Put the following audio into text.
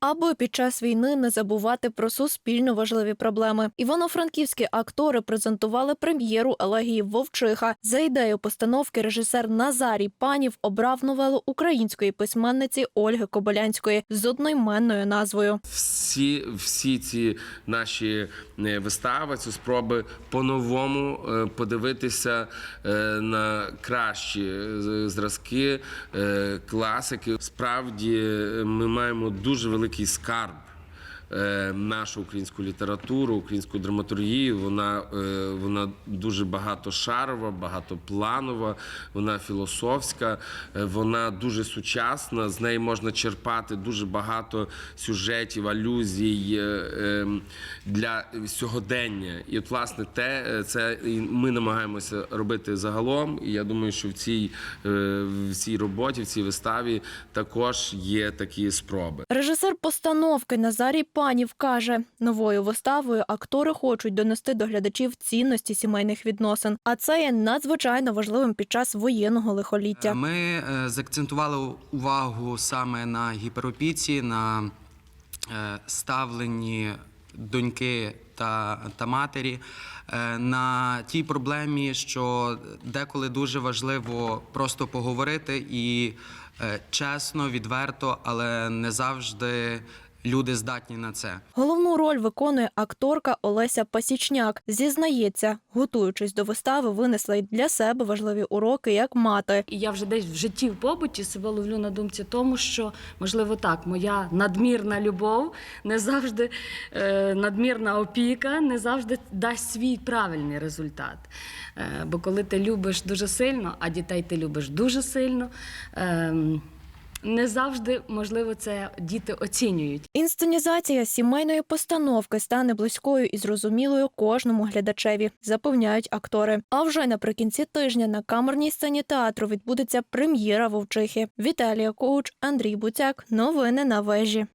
аби під час війни не забувати про суспільно важливі проблеми. Івано-франківські актори презентували прем'єру елегії Вовчиха. За ідею постановки режисер Назарій Панів обрав новелу української письменниці Ольги Кобилянської з одноіменною назвою. всі, всі ці наші е, вистави, це спроби по-новому е, подивитися е, на кращі зразки класики. Справді ми маємо дуже великий скарб. е, Нашу українську літературу, українську драматургію, вона, е, вона дуже багатошарова, багатопланова, вона філософська, е, вона дуже сучасна. З неї можна черпати дуже багато сюжетів, алюзій е, е, для сьогодення. І от власне те, е, це ми намагаємося робити загалом. І я думаю, що в цій, е, в цій роботі, в цій виставі також є такі спроби. Режисер постановки Назарій Панів каже, новою виставою актори хочуть донести до глядачів цінності сімейних відносин, а це є надзвичайно важливим під час воєнного лихоліття. Ми е, заакцентували увагу саме на гіперопіці, на е, ставленні доньки та, та матері, е, на тій проблемі, що деколи дуже важливо просто поговорити і е, чесно, відверто, але не завжди люди здатні на це. Головну роль виконує акторка Олеся Пасічняк. Зізнається, готуючись до вистави, винесла й для себе важливі уроки як мати. І я вже десь в житті в побуті себе ловлю на думці тому, що можливо так, моя надмірна любов не завжди е, надмірна опіка, не завжди дасть свій правильний результат. Е, бо коли ти любиш дуже сильно, а дітей ти любиш дуже сильно. Е, не завжди можливо це діти оцінюють. Інсценізація сімейної постановки стане близькою і зрозумілою кожному глядачеві, запевняють актори. А вже наприкінці тижня на камерній сцені театру відбудеться прем'єра Вовчихи. Віталія Коуч, Андрій Буцяк. Новини на вежі.